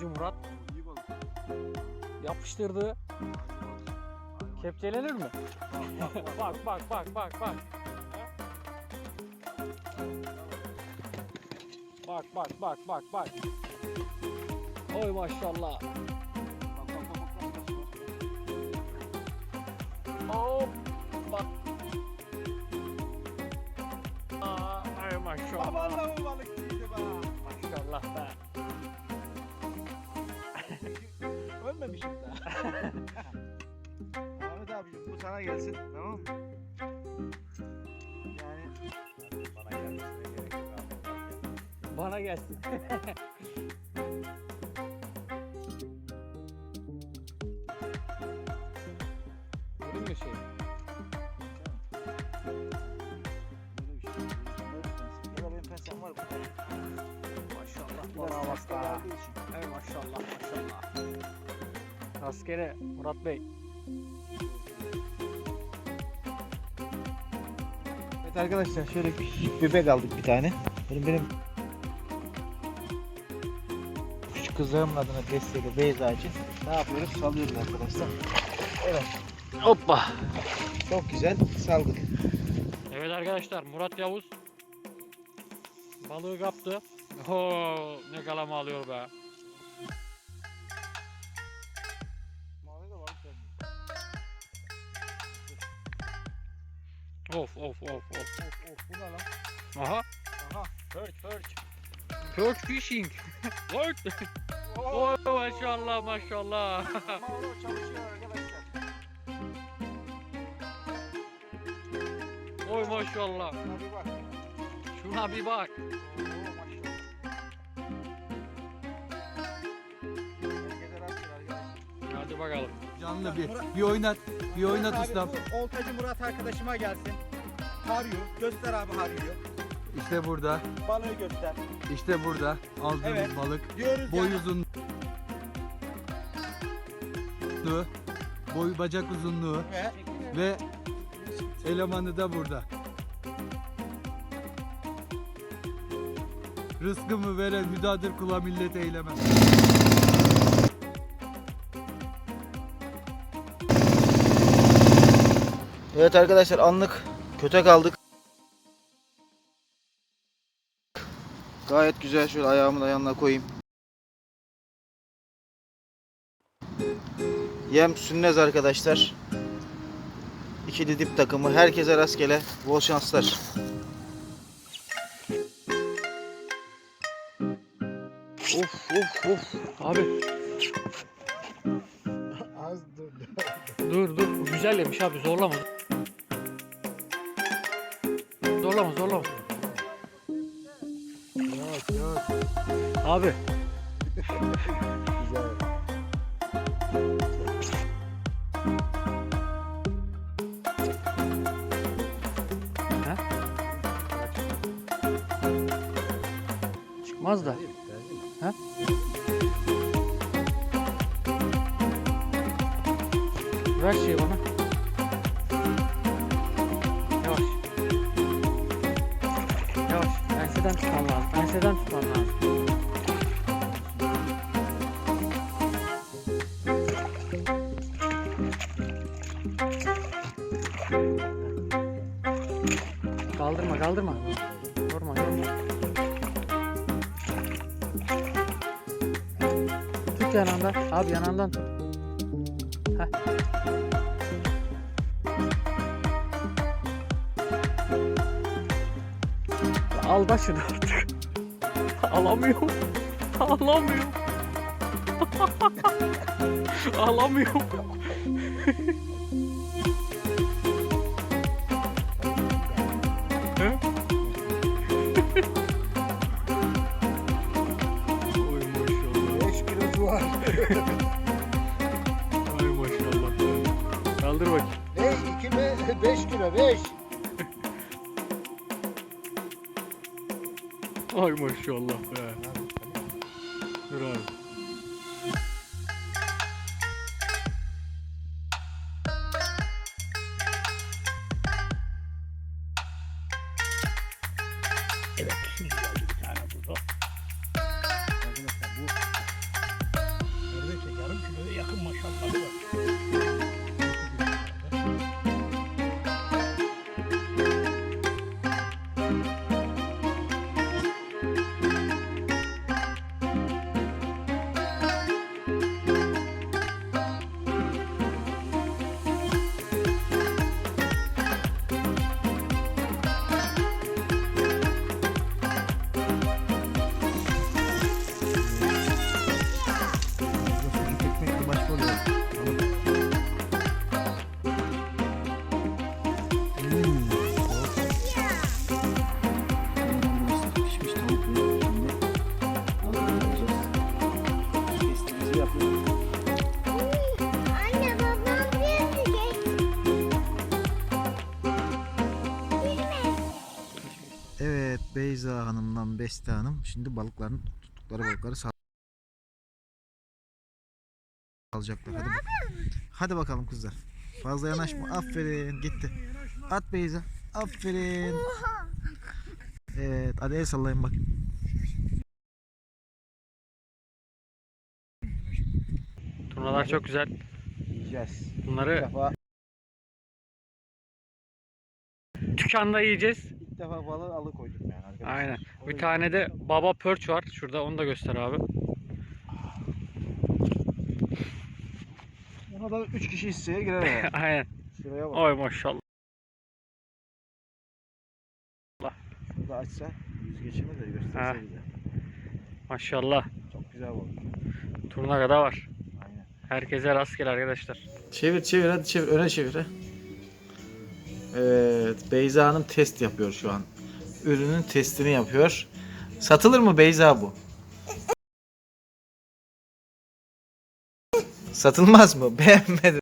Balığacı Murat İyi balık. yapıştırdı. Kepçelenir mi? bak bak bak bak bak. Bak bak bak bak bak. Oy maşallah. Hop bak. Aa, ay maşallah. Aman da bu balık Daha. Ahmet abicim bu sana gelsin tamam mı? Yani bana gelmesine gerek yok abi. Bana gelsin. Görün mü şey? Pensem var burada. Maşallah. Bana. Ey maşallah maşallah. Askere Murat Bey. Evet arkadaşlar şöyle bir bebek aldık bir tane. Benim benim küçük kızlarımın adına besledi beyaz ağacı. Ne yapıyoruz? Salıyoruz arkadaşlar. Evet. Hoppa. Çok güzel saldık. Evet arkadaşlar Murat Yavuz balığı kaptı. Ho ne kalama alıyor be. Of of of of. Of of bu ne lan? Aha. Aha. Perch perch. Perch fishing. What? Oh maşallah maşallah. Mauro çalışıyor arkadaşlar. Oy maşallah. Şuna bir bak. Şuna bir bak. Hadi bakalım. Canlı bir. Bir oynat. Bir oynat abi, ustam. bu Oltacı Murat arkadaşıma gelsin. Haryu. Göster abi Haryu'yu. İşte burada. Balığı göster. İşte burada. Aldığımız Evet. balık. Diyoruz Boy yani. uzunluğu. Boy bacak uzunluğu Ve ve elemanı da burada. Rızkımı veren hüdadır kula millet eylemem. Evet arkadaşlar anlık kötek aldık. Gayet güzel şöyle ayağımın ayağına koyayım. Yem sünnez arkadaşlar. İkili dip takımı. Herkese rastgele. Bol şanslar. Of of of. Abi. Dur dur. Güzel yemiş abi zorlama. Zorlama zorlama. Abi. Ha? Çıkmaz da. Ha? Ver şeyi bana. Kaldırma kaldırma. Yorma yorma. Tut yanından. Abi yanından tut. Heh. Al da şunu artık. Alamıyorum. Alamıyorum. Alamıyorum. Ay maşallah. Kaldır bakayım. Ne? 2 mi? 5 kilo 5. Ay maşallah be. Dur abi. Evet, şimdi geldi bir tane burada. Bakın maşallah. Beyza Hanım'dan Beste Hanım şimdi balıkların tuttukları balıkları sal alacaklar. Hadi, bak- Hadi bakalım kızlar. Fazla yanaşma. Aferin gitti. At Beyza. Aferin. Evet hadi el sallayın bakayım. Turnalar çok güzel. Yiyeceğiz. Bunları dükkanda yiyeceğiz. Defa balığı alıkoydum yani arkadaşlar. Aynen. O Bir tane de baba perch var. Şurada onu da göster abi. Ona da 3 kişi hisseye girer herhalde. Aynen. Şuraya bak. Oy maşallah. Şurada açsa yüzgeçini de gösterse Ha. bize. Maşallah. Çok güzel balık. Turna da var. Aynen. Herkese rastgele arkadaşlar. Çevir çevir hadi çevir öne çevir. he. Evet Beyza Hanım test yapıyor şu an. Ürünün testini yapıyor. Satılır mı Beyza bu? Satılmaz mı? Beğenmedim.